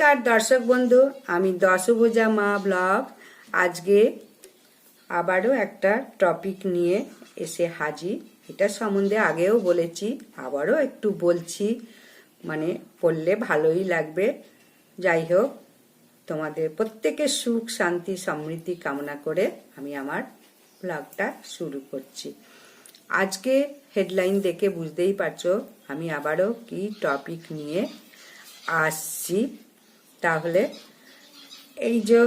নমস্কার দর্শক বন্ধু, আমি দশভুজা মা ব্লগ। আজকে আবারও একটা টপিক নিয়ে এসে হাজির। এটা সম্বন্ধে আগেও বলেছি, আবারও একটু বলছি। মানে পড়লে ভালোই লাগবে। যাই হোক, তোমাদের প্রত্যেকের সুখ, শান্তি, সমৃদ্ধি কামনা করে আমি আমার ব্লগটা শুরু করছি। আজকে হেডলাইন দেখে বুঝতেই পারছ, আমি আবারও কি টপিক নিয়ে আসছি। তাহলে এই যে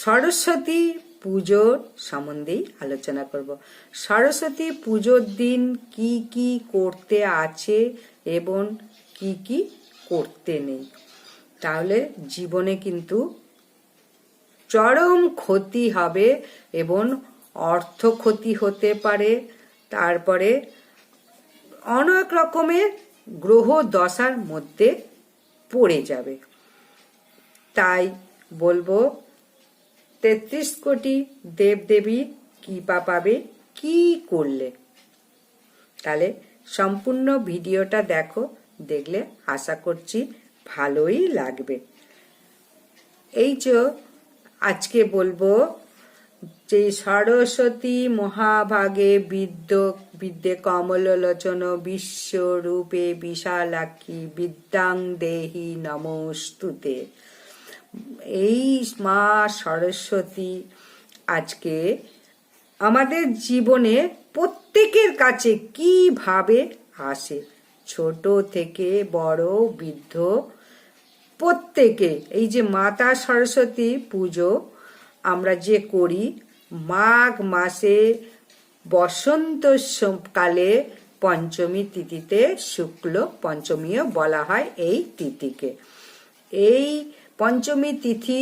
সরস্বতী পুজোর সম্বন্ধেই আলোচনা করব। সরস্বতী পুজোর দিন কি কি করতে আছে এবং কি কি করতে নেই? তাহলে জীবনে কিন্তু চরম ক্ষতি হবে এবং অর্থ ক্ষতি হতে পারে। তারপরে অনেক রকমের গ্রহ দশার মধ্যে পড়ে যাবে। তাই বলব, তেত্রিশ কোটি দেবদেবী কৃপা পাবে কি করলে? তাহলে সম্পূর্ণ ভিডিওটা দেখো, দেখলে আশা করছি ভালোই লাগবে। এই যে আজকে বলব যে সরস্বতী মহাভাগে বিদ্য, বিদ্যে কমললোচন বিশ্বরূপে বিশালাক্ষী বিদ্যাং দেহি নমস্তুতে এই মা সরস্বতী আজকে আমাদের জীবনে প্রত্যেকের কাছে কীভাবে আসে? ছোট থেকে বড়, বৃদ্ধ, প্রত্যেকে। এই যে মাতা সরস্বতী পুজো আমরা যে করি, মাঘ মাসে বসন্ত কালে পঞ্চমী তিথিতে শুক্ল পঞ্চমীও বলা হয় এই তিথিকে। এই পঞ্চমী তিথি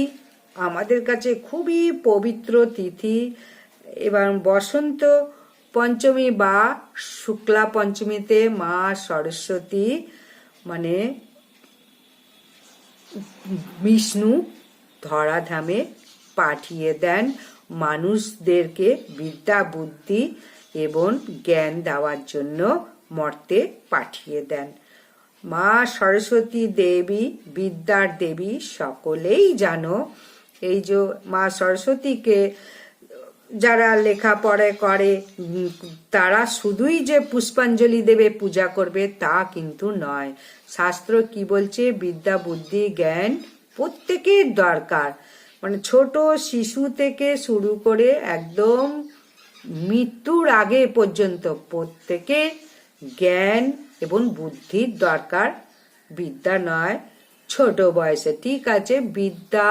আমাদের কাছে খুবই পবিত্র তিথি। এবং বসন্ত পঞ্চমী বা শুক্লা পঞ্চমীতে মা সরস্বতী মানে বিষ্ণু ধরাধামে পাঠিয়ে দেন মানুষদেরকে বিদ্যা, বুদ্ধি এবং জ্ঞান দেওয়ার জন্য মর্তে পাঠিয়ে দেন। মা সরস্বতী দেবী, বিদ্যার দেবী সকলেই জানো এই যে মা সরস্বতীকে যারা লেখাপড়া করে, তারা শুধুই যে পুষ্পাঞ্জলি দেবে, পূজা করবে তা কিন্তু নয়। শাস্ত্র কি বলছে? বিদ্যা, বুদ্ধি, জ্ঞান প্রত্যেকের দরকার। মানে ছোট শিশু থেকে শুরু করে একদম মৃত্যুর আগে পর্যন্ত প্রত্যেকে জ্ঞান এবং বুদ্ধির দরকার। বিদ্যা নয়, ছোট বয়সে ঠিক আছে, বিদ্যা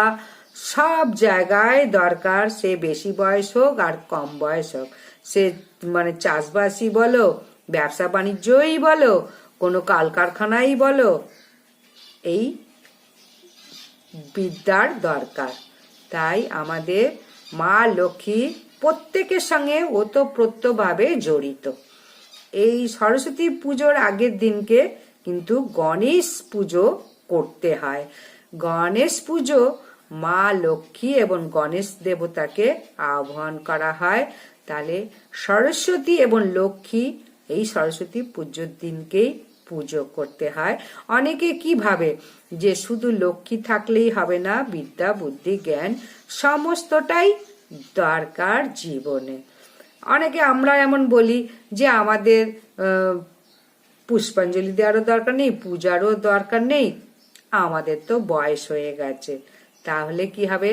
সব জায়গায় দরকার, সে বেশি বয়স হোক আর কম বয়স হোক। সে মানে চাষবাসই বলো, ব্যবসা বাণিজ্যই বলো, কোনো কালকারখানাই বলো, এই বিদ্যার দরকার। তাই আমাদের মা লক্ষ্মী প্রত্যেকের সঙ্গে ওতপ্রোতভাবে জড়িত। এই সরস্বতী পুজোর আগের দিনকে কিন্তু গণেশ পুজো করতে হয়। গণেশ পুজো মা লক্ষ্মী এবং গণেশ দেবতাকে আহ্বান করা হয়। তাহলে সরস্বতী এবং লক্ষ্মী এই সরস্বতী পুজোর দিনকেই পুজো করতে হয়। অনেকে কি ভাবে? যে শুধু লক্ষ্মী থাকলেই হবে না, বিদ্যা, বুদ্ধি, জ্ঞান, সমস্তটাই দরকার জীবনে। অনেকে আমরা এমন বলি যে আমাদের পুষ্পাঞ্জলি দেওয়ারও দরকার নেই, পূজারও দরকার নেই, আমাদের তো বয়স হয়ে গেছে। তাহলে কি হবে?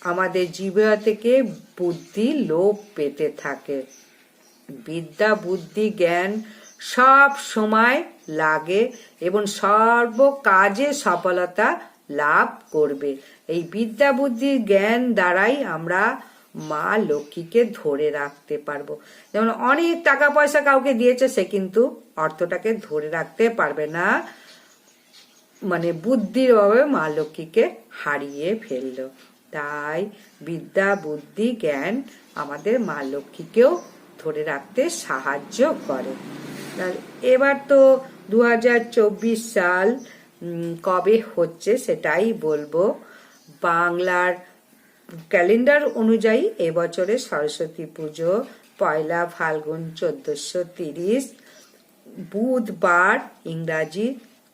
আমাদের জীবন থেকে বুদ্ধি লোপ পেতে থাকে। বিদ্যা, বুদ্ধি, জ্ঞান সব সময় লাগে এবং সর্ব কাজে সফলতা লাভ করবে। এই বিদ্যা বুদ্ধি জ্ঞান দ্বারাই আমরা মা লক্ষ্মীকে ধরে রাখতে পারব। যেমন অনেক টাকা পয়সা কাউকে দিয়েছে, সে কিন্তু অর্থটাকে ধরে রাখতে পারবে না। মানে বুদ্ধির অভাবে মা লক্ষ্মীকে হারিয়ে ফেলল। তাই বিদ্যা বুদ্ধি জ্ঞান আমাদের মা লক্ষ্মীকেও ধরে রাখতে সাহায্য করে। এবার তো দু হাজার চব্বিশ সাল কবে হচ্ছে সেটাই বলব। বাংলার ক্যালেন্ডার অনুযায়ী এবছরে সরস্বতী পুজো, পয়লা ফাল্গুন চোদ্দশো তিরিশ, বুধবার ইংরাজি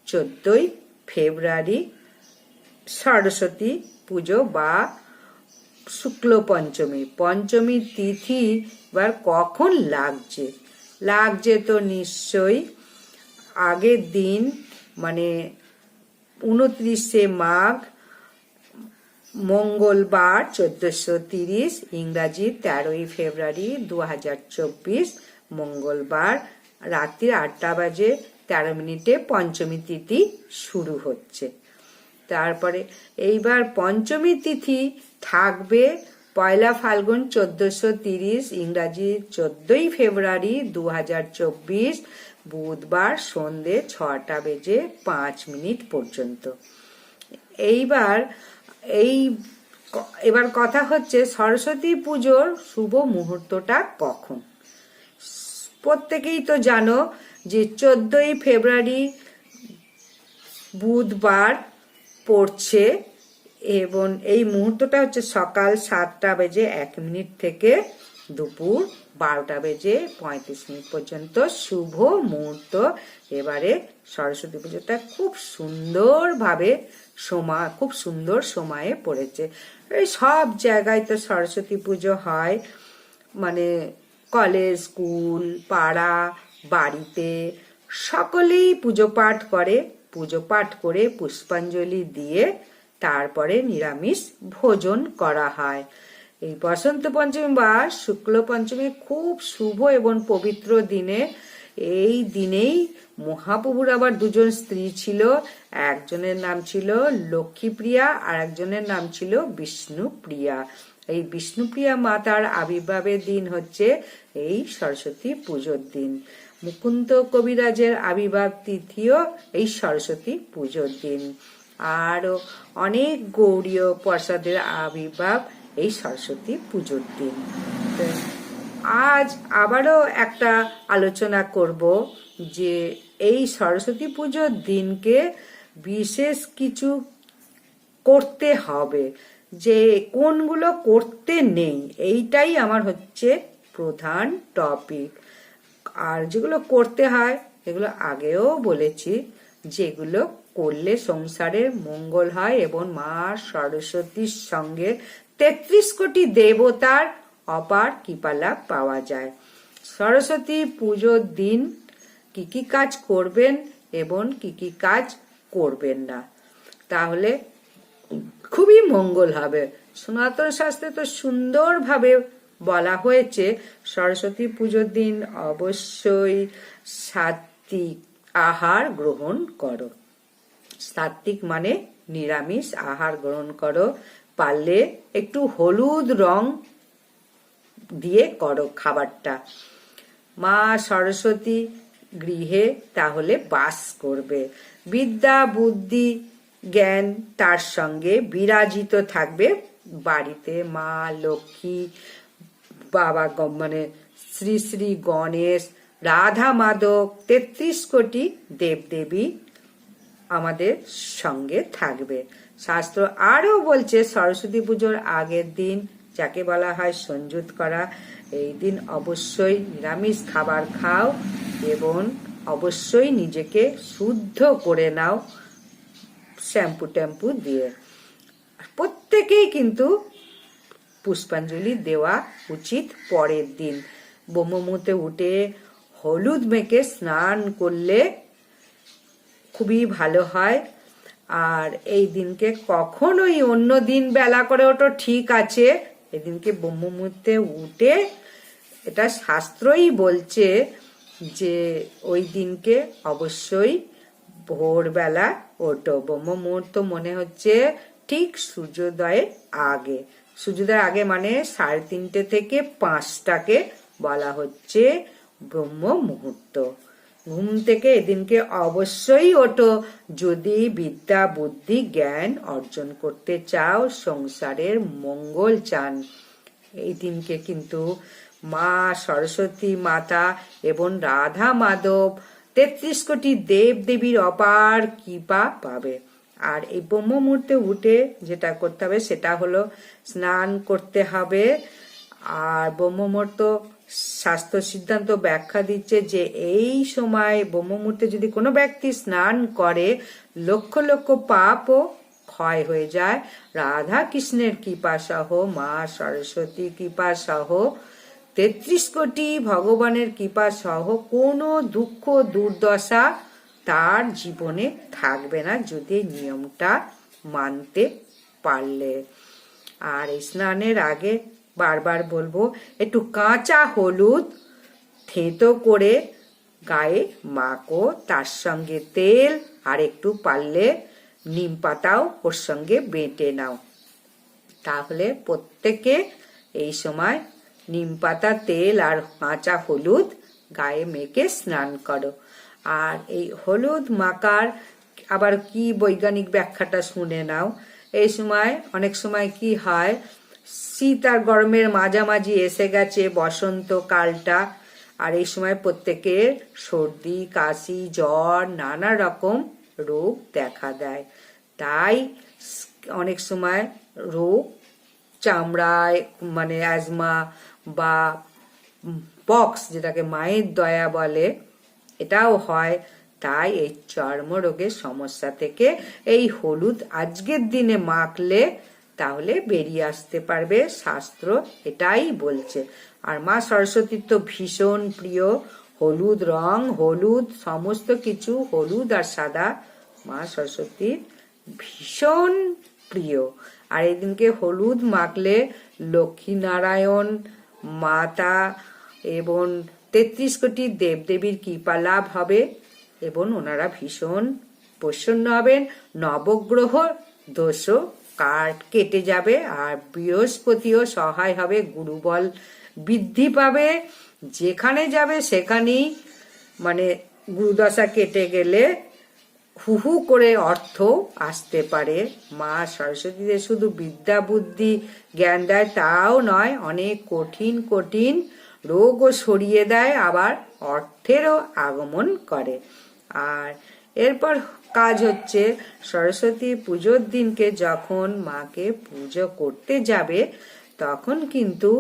চোদ্দই ফেব্রুয়ারি সরস্বতী পুজো বা শুক্ল পঞ্চমী। পঞ্চমী তিথি এবার কখন লাগছে? লাগছে তো নিশ্চয়ই। আগের দিন মানে উনত্রিশে মাঘ, মঙ্গলবার, চোদ্দশো তিরিশ, ইংরাজি তেরোই ফেব্রুয়ারি দু হাজার চব্বিশ, মঙ্গলবার রাত্রি আটটা বাজে তেরো মিনিটে পঞ্চমী তিথি শুরু হচ্ছে। তারপরে এইবার পঞ্চমী তিথি থাকবে পয়লা ফাল্গুন চোদ্দশো তিরিশ, ইংরাজি চোদ্দই ফেব্রুয়ারি দু হাজার চব্বিশ, বুধবার সন্ধে ছটা বেজে পাঁচ মিনিট পর্যন্ত। এইবার, এই এবার কথা হচ্ছে সরস্বতী পুজোর শুভ মুহূর্তটা কখন? প্রত্যেকেই তো জানো যে চোদ্দই ফেব্রুয়ারি বুধবার পড়ছে এবং এই মুহূর্তটা হচ্ছে সকাল সাতটা বেজে এক মিনিট থেকে দুপুর বারোটা বেজে পঁয়ত্রিশ মিনিট পর্যন্ত শুভ মুহূর্ত। এবারে সরস্বতী পুজোটা খুব সুন্দরভাবে সময় খুব সুন্দর সময়ে পড়েছে। এই সব জায়গায় তো সরস্বতী পুজো হয়। মানে কলেজ, স্কুল, পাড়া, বাড়িতে সকলেই পুজো পাঠ করে। পুজো পাঠ করে পুষ্পাঞ্জলি দিয়ে তারপরে নিরামিষ ভোজন করা হয়। এই বসন্ত পঞ্চমী বা শুক্ল পঞ্চমী খুব শুভ এবং পবিত্র দিনে। এই দিনেই মহাপ্রভুর আবার দুজন স্ত্রী ছিল। একজনের নাম ছিল লক্ষ্মীপ্রিয়া আর একজনের নাম ছিল বিষ্ণুপ্রিয়া। এই বিষ্ণুপ্রিয়া মাতার আবির্ভাবের দিন হচ্ছে এই সরস্বতী পুজোর দিন। মুকুন্দ কবিরাজের আবির্ভাব তিথিও এই সরস্বতী পুজোর দিন। আরও অনেক গৌরীয় প্রসাদের আবির্ভাব এই সরস্বতী পুজোর দিন। আজ আবারও একটা আলোচনা করব যে এই সরস্বতী পুজোর দিনকে বিশেষ কিছু করতে হবে, যে কোনগুলো করতে নেই, এইটাই আমার হচ্ছে প্রধান টপিক আর যেগুলো করতে হয়, এগুলো আগেও বলেছি, যেগুলো করলে সংসারের মঙ্গল হয় এবং মা সরস্বতীর সঙ্গে তেত্রিশ কোটি দেবতার অপার কৃপালাভ পাওয়া যায়। সরস্বতী পুজোর দিন কি কি কাজ করবেন এবং কি কি কাজ করবেন না? তাহলে খুবই মঙ্গল হবে। সনাতন শাস্ত্রে তো সুন্দরভাবে বলা হয়েছে, সরস্বতী পুজোর দিন অবশ্যই সাত্বিক আহার গ্রহণ করো। সাত্বিক মানে নিরামিষ, আহার গ্রহণ করো। পারলে একটু হলুদ রং দিয়ে করো খাবারটা। মা সরস্বতী গৃহে তাহলে বাস করবে। বিদ্যা, বুদ্ধি, জ্ঞান তার সঙ্গে বিরাজিত থাকবে বাড়িতে। মা, লক্ষ্মী, বাবা মানে শ্রী শ্রী গণেশ, রাধা মাধব, তেত্রিশ কোটি দেবদেবী আমাদের সঙ্গে থাকবে। শাস্ত্র আরও বলছে, সরস্বতী পুজোর আগের দিন যাকে বলা হয় সঞ্জুত করা, এই দিন অবশ্যই নিরামিষ খাবার খাও এবং অবশ্যই নিজেকে শুদ্ধ করে নাও শ্যাম্পু ট্যাম্পু দিয়ে। প্রত্যেকেই কিন্তু পুষ্পাঞ্জলি দেওয়া উচিত পরের দিন। ব্রহ্মমুহূর্তে উঠে হলুদ মেখে স্নান করলে খুবই ভালো হয়। আর এই দিনকে কখনোই অন্য দিন বেলা করে ওটা ঠিক আছে। এদিনকে ব্রহ্ম মুহূর্তে উঠে এটা শাস্ত্রই বলছে যে ওই দিনকে অবশ্যই ভোরবেলা ওঠো। ব্রহ্ম মুহূর্ত মনে হচ্ছে ঠিক সূর্যোদয়ের আগে। সূর্যোদয়ের আগে মানে সাড়ে তিনটে থেকে পাঁচটাকে বলা হচ্ছে ব্রহ্ম মুহূর্ত ঘুম থেকে এদিনকে অবশ্যই ওঠো। যদি বিদ্যা, বুদ্ধি, জ্ঞান অর্জন করতে চাও, সংসারের মঙ্গল চান। এই দিনকে কিন্তু মা সরস্বতী মাতা এবং রাধা মাধব তেত্রিশ কোটি দেব দেবীর অপার কৃপা পাবে। আর এই ব্রহ্ম মুহূর্তে উঠে যেটা করতে হবে সেটা হলো স্নান করতে হবে। আর ব্রহ্মমূর্ত স্বাস্থ্য সিদ্ধান্ত ব্যাখ্যা দিচ্ছে যে এই সময় ব্রহ্মমূর্তে যদি কোনো ব্যক্তি স্নান করে, লক্ষ লক্ষ পাপও ক্ষয় হয়ে যায়। রাধা কৃষ্ণের কৃপা সহ, মা সরস্বতী কৃপা সহ, তেত্রিশ কোটি ভগবানের কৃপা সহ কোনো দুঃখ দুর্দশা তার জীবনে থাকবে না যদি নিয়মটা মানতে পারলে। আর স্নানের আগে বারবার বলব, একটু কাঁচা হলুদ থেতো করে গায়ে মাখো, তার সঙ্গে তেল আর একটু পারলে নিম পাতাও ওর সঙ্গে বেটে নাও। তাহলে প্রত্যেকে এই সময় নিম পাতা, তেল আর কাঁচা হলুদ গায়ে মেখে স্নান করো। আর এই হলুদ মাখার আবার কি বৈজ্ঞানিক ব্যাখ্যাটা শুনে নাও। এই সময়, অনেক সময় কি হয় শীত আর গরমের মাঝামাঝি এসে গেছে, বসন্ত কালটা। আর এই সময় প্রত্যেকের সর্দি, কাশি, জ্বর, নানা রকম রোগ দেখা দেয়। তাই অনেক সময় রোগ, চামড়ায় মানে অ্যাজমা বা পক্স, যেটাকে মায়ের দয়া বলে, এটাও হয়। তাই এই চর্মরোগের সমস্যা থেকে এই হলুদ আজকের দিনে মাখলে তাহলে বেরিয়ে আসতে পারবে শাস্ত্র এটাই বলছে। আর মা সরস্বতীর তো ভীষণ প্রিয়। হলুদ রং, হলুদ, সমস্ত কিছু, হলুদ আর সাদা। মা সরস্বতীর ভীষণ প্রিয়। আর এদিনকে হলুদ মাখলে লক্ষ্মী নারায়ণ মাতা এবং তেত্রিশ কোটি দেবদেবীর কৃপা লাভ হবে এবং ওনারা ভীষণ প্রসন্ন হবেন। নবগ্রহ দোষও কাট কেটে যাবে আর বৃহস্পতিও সহায় হবে, গুরুবল বৃদ্ধি পাবে। যেখানে যাবে সেখানেই মানে গুরুদশা কেটে গেলে হু হু করে অর্থ আসতে পারে। মা সরস্বতীদের শুধু বিদ্যা, বুদ্ধি, জ্ঞান দেয়, তাও নয়, অনেক কঠিন কঠিন রোগও সরিয়ে দেয়, আবার অর্থেরও আগমন করে। আর এরপর কাজ হচ্ছে সরস্বতী পুজোর দিনকে যখন মাকে পুজো করতে যাবে, তখন কিন্তু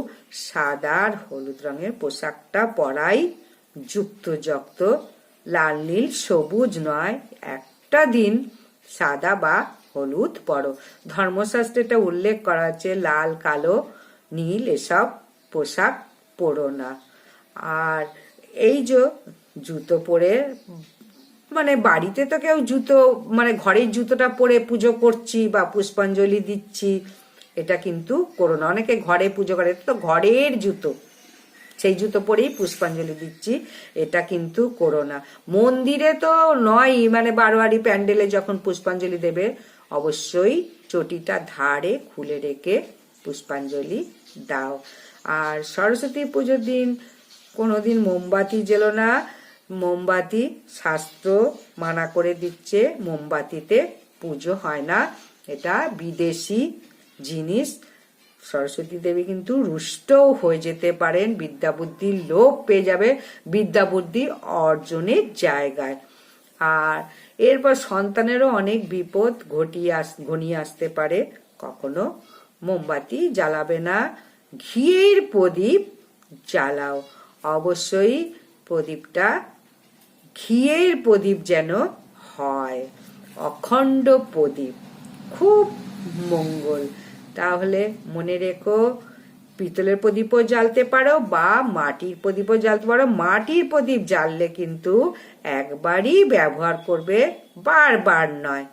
সাদা আর হলুদ রঙের পোশাকটা পরাই যুক্তযুক্ত, লাল, নীল, সবুজ নয়, একটা দিন সাদা বা হলুদ পরো। ধর্মশাস্ত্রে এটা উল্লেখ করা আছে, লাল, কালো, নীল, এসব পোশাক পরো না। আর এই যে জুতো পরে মানে বাড়িতে তো কেউ জুতো মানে ঘরের জুতোটা পরে পুজো করছি বা পুষ্পাঞ্জলি দিচ্ছি, এটা কিন্তু করো না। অনেকে ঘরে পুজো করে তো ঘরের জুতো। সেই জুতো পরেই পুষ্পাঞ্জলি দিচ্ছি, এটা কিন্তু করো না। মন্দিরে তো নয় মানে বারোয়ারি প্যান্ডেলে যখন পুষ্পাঞ্জলি দেবে, অবশ্যই চটিটা ধারে খুলে রেখে পুষ্পাঞ্জলি দাও। আর সরস্বতী পুজোর দিন, কোনোদিন মোমবাতি জেলো না মোমবাতি, শাস্ত্র মানা করে দিচ্ছে, মোমবাতিতে পুজো হয় না। এটা বিদেশি জিনিস। সরস্বতী দেবী কিন্তু রুষ্টও হয়ে যেতে পারেন, বিদ্যা বুদ্ধির লোভ পেয়ে যাবে বিদ্যা বুদ্ধি অর্জনের জায়গায়। আর এরপর সন্তানেরও অনেক বিপদ ঘটিয়ে আস, ঘনিয়ে আসতে পারে। কখনো মোমবাতি জ্বালাবে না, ঘিয়ের প্রদীপ জ্বালাও। অবশ্যই প্রদীপটা ঘিয়ের প্রদীপ যেন হয়, অখণ্ড প্রদীপ। খুব মঙ্গল। তাহলে মনে রেখো, পিতলের প্রদীপও জ্বালতে পারো বা মাটির প্রদীপও জ্বালতে পারো। মাটির প্রদীপ জ্বাললে কিন্তু একবারই ব্যবহার করবে, বারবার নয়।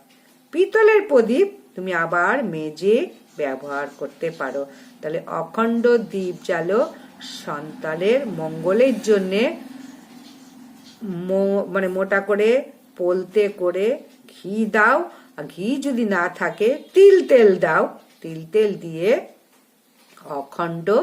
পিতলের প্রদীপ তুমি আবার মেজে ব্যবহার করতে পারো। তাহলে অখণ্ড দ্বীপ জ্বালো, সন্তানের মঙ্গলের জন্যে মানে মোটা করে পোলতে করে ঘি দাও। আর ঘি যদি না থাকে, তিল তেল দাও। তিল তেল দিয়ে অখণ্ড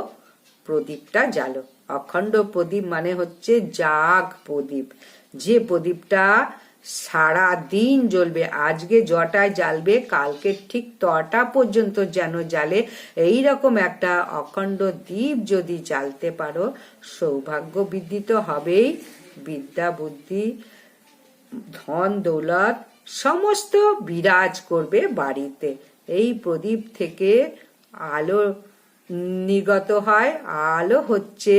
প্রদীপটা জ্বালো। অখণ্ড প্রদীপ মানে হচ্ছে জাগ প্রদীপ। যে প্রদীপটা সারা দিন জ্বলবে, আজকে জটায় জ্বালবে, কালকে ঠিক তটা পর্যন্ত যেন জ্বালে। এই রকম একটা অখণ্ড দ্বীপ যদি জ্বালতে পারো, সৌভাগ্য বৃদ্ধি তো হবেই। বিদ্যা, বুদ্ধি, ধন, দৌলত, সমস্ত বিরাজ করবে বাড়িতে। এই প্রদীপ থেকে আলো নির্গত হয়, আলো হচ্ছে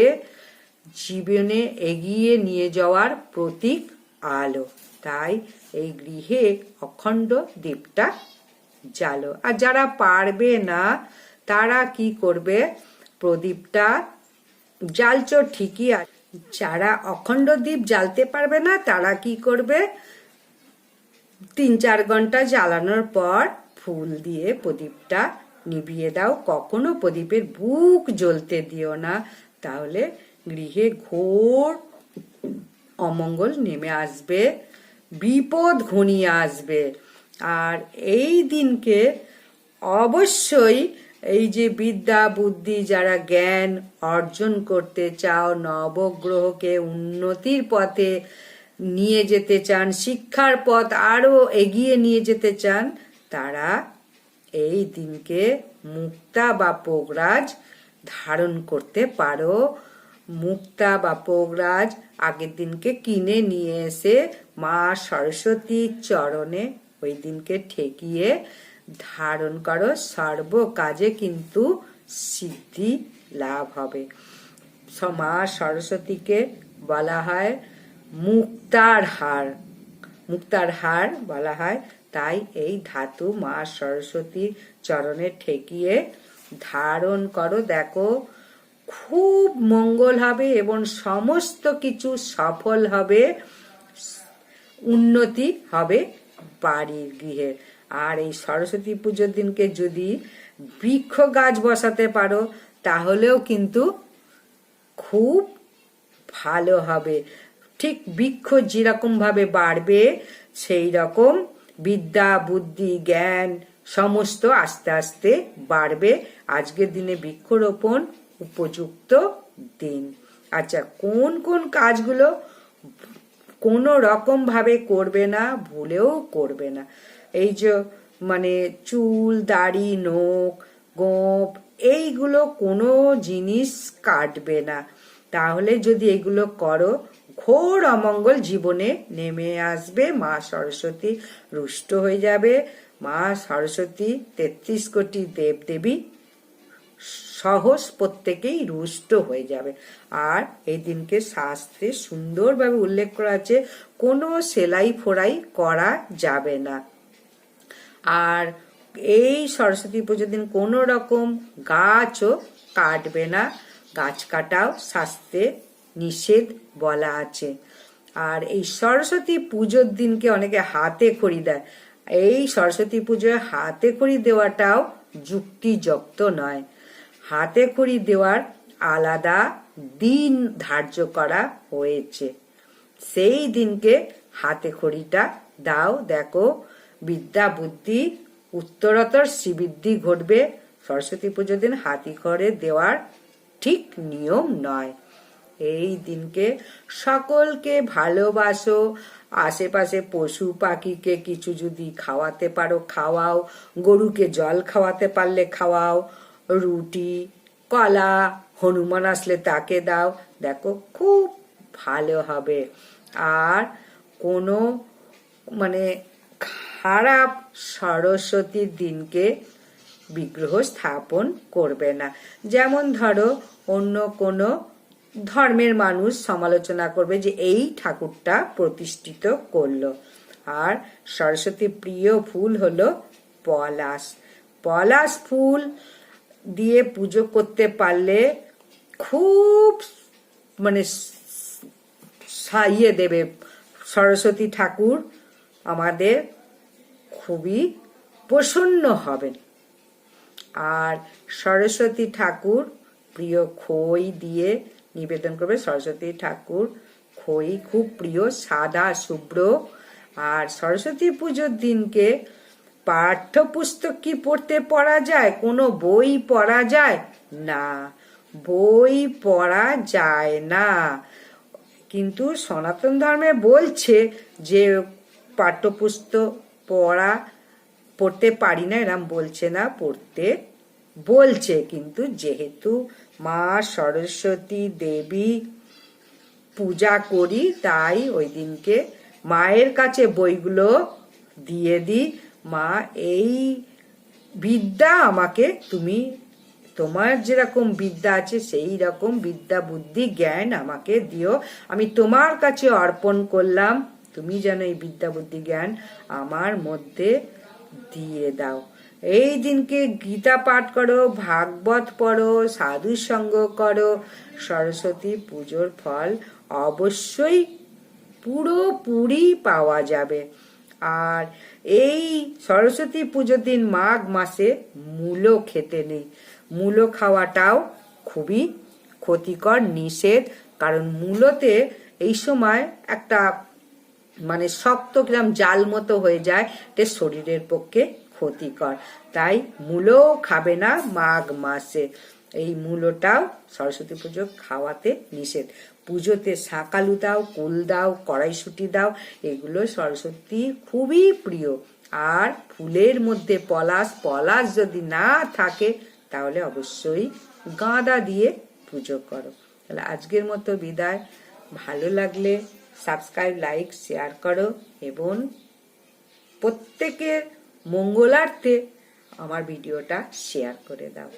জীবনে এগিয়ে নিয়ে যাওয়ার প্রতীক আলো। তাই এই গৃহে অখণ্ড দ্বীপটা জ্বালো। আর যারা পারবে না, তারা কি করবে? প্রদীপটা জ্বালছো ঠিকই আছে। যারা অখণ্ড দ্বীপ জ্বালতে পারবে না, তারা কি করবে? তিন চার ঘণ্টা জ্বালানোর পর ফুল দিয়ে প্রদীপটা নিভিয়ে দাও। কখনো প্রদীপের বুক জ্বলতে দিও না। তাহলে গৃহে ঘোর অমঙ্গল নেমে আসবে, বিপদ ঘনিয়ে আসবে। আর এই দিনকে অবশ্যই এই যে বিদ্যা, বুদ্ধি যারা জ্ঞান অর্জন করতে চাও, নবগ্রহকে উন্নতির পথে নিয়ে যেতে চান, শিক্ষার পথ আরও এগিয়ে নিয়ে যেতে চান, তারা এই দিনকে মুক্তা বা পোগরাজ ধারণ করতে পারো। মুক্তা বা পোগরাজ আগের দিনকে কিনে নিয়ে এসে মা সরস্বতীর চরণে ওই দিনকে ঠেকিয়ে ধারণ করো, সর্ব কাজে কিন্তু সিদ্ধি লাভ হবে। মা সরস্বতীকে বলা হয় মুক্তার হার। মুক্তার হার বলা হয়। তাই এই ধাতু মা সরস্বতীর চরণে ঠেকিয়ে ধারণ করো। দেখো, খুব মঙ্গল হবে এবং সমস্ত কিছু সফল হবে, উন্নতি হবে বাড়ির গৃহের আর এই সরস্বতী পুজোর দিনকে যদি বৃক্ষ গাছ বসাতে পারো, তাহলেও কিন্তু খুব ভালো হবে। ঠিক বৃক্ষ যেরকম ভাবে বাড়বে, সেই রকম বিদ্যা, বুদ্ধি, জ্ঞান সমস্ত আস্তে আস্তে বাড়বে। আজকের দিনে বৃক্ষরোপণ উপযুক্ত দিন। আচ্ছা কোন কোন কাজগুলো কোনো রকম ভাবে করবে না, ভুলেও করবে না। এই যে মানে চুল, দাড়ি, নখ গোপ এইগুলো কোনো জিনিস কাটবে না। তাহলে যদি এগুলো করো, ঘোর অমঙ্গল জীবনে নেমে আসবে। মা সরস্বতী রুষ্ট হয়ে যাবে। মা সরস্বতী তেত্রিশ কোটি দেবদেবী সহজ প্রত্যেকেই রুষ্ট হয়ে যাবে। আর এই দিনকে শাস্ত্রে সুন্দরভাবে উল্লেখ করা আছে, কোনো সেলাই ফোড়াই করা যাবে না। আর এই সরস্বতী পুজোর দিন কোনো রকম গাছও কাটবে না। গাছ কাটাও শাস্ত্রে নিষেধ বলা আছে। আর এই সরস্বতী পুজোর দিনকে অনেকে হাতে খড়ি দেয়। এই সরস্বতী পুজোয় হাতে খড়ি দেওয়াটাও যুক্তিযুক্ত নয়। হাতে খড়ি দেওয়ার আলাদা দিন ধার্য করা হয়েছে। সেই দিনকে হাতে খড়িটা দাও, দেখো বিদ্যা, বুদ্ধি উত্তরতর শ্রীবৃদ্ধি ঘটবে। সরস্বতী পুজোর দিন হাতি খড়ে দেওয়ার ঠিক নিয়ম নয়। এই দিনকে সকলকে ভালোবাসো। আশেপাশে পশু পাখিকে কিছু যদি খাওয়াতে পারো, খাওয়াও। গরুকে জল খাওয়াতে পারলে খাওয়াও। রুটি, কলা, হনুমান আসলে তাকে দাও। দেখো, খুব ভালো হবে। আর কোনো মানে খারাপ সরস্বতীর দিনকে বিগ্রহ স্থাপন করবে না। যেমন ধরো, অন্য কোনো ধর্মের মানুষ সমালোচনা করবে যে, এই ঠাকুরটা প্রতিষ্ঠিত করল। আর সরস্বতী প্রিয় ফুল হলো পলাশ। পলাশ ফুল দিয়ে পুজো করতে পারলে খুব মানে সাইয়ে দেবে সরস্বতী ঠাকুর আমাদের খুবই প্রসন্ন হবেন। আর সরস্বতী ঠাকুর প্রিয় খই দিয়ে নিবেদন করবে। সরস্বতী ঠাকুর খই খুব প্রিয়, সাদা, শুভ্র। আর সরস্বতী পুজোর দিনকে পাঠ্যপুস্তক কি পড়তে পড়া যায়, কোনো বই পড়া যায় না। বই পড়া যায় না। কিন্তু সনাতন ধর্মে বলছে যে পাঠ্যপুস্তক পড়া, পড়তে পারি না, এরম বলছে না, পড়তে বলছে। কিন্তু যেহেতু মা সরস্বতী দেবী পূজা করি, তাই ওই দিনকে মায়ের কাছে বইগুলো দিয়ে দিই। মা, এই বিদ্যা আমাকে, তুমি, তোমার যেরকম বিদ্যা আছে, সেই রকম বিদ্যা, বুদ্ধি, জ্ঞান আমাকে দিও। আমি তোমার কাছে অর্পণ করলাম। তুমি যেন এই বিদ্যা বুদ্ধি জ্ঞান আমার মধ্যে দিয়ে দাও। এই দিনকে গীতা পাঠ করো, ভাগবত পড়ো সাধু সঙ্গ করো। সরস্বতী পুজোর ফল অবশ্যই পুরোপুরি পাওয়া যাবে। আর এই সরস্বতী পুজোর দিন মাঘ মাসে মূলো খেতে নেই। মূলো খাওয়াটাও খুবই ক্ষতিকর, নিষেধ। কারণ মূলোতে এই সময় একটা মানে শক্ত কিরম জাল মতো হয়ে যায় এটা শরীরের পক্ষে ক্ষতিকর। তাই মূলও খাবে না মাঘ মাসে। এই মূলোটাও সরস্বতী পুজো খাওয়াতে নিষেধ। পুজোতে শাকালু দাও, কুল দাও, কড়াইশুটি দাও, এগুলো সরস্বতী খুবই প্রিয়। আর ফুলের মধ্যে পলাশ পলাশ যদি না থাকে, তাহলে অবশ্যই গাঁদা দিয়ে পুজো করো। তাহলে আজকের মতো বিদায়। ভালো লাগলে সাবস্ক্রাইব লাইক শেয়ার করো এবং প্রত্যেকের মঙ্গলার্থে আমার ভিডিওটা শেয়ার করে দাও।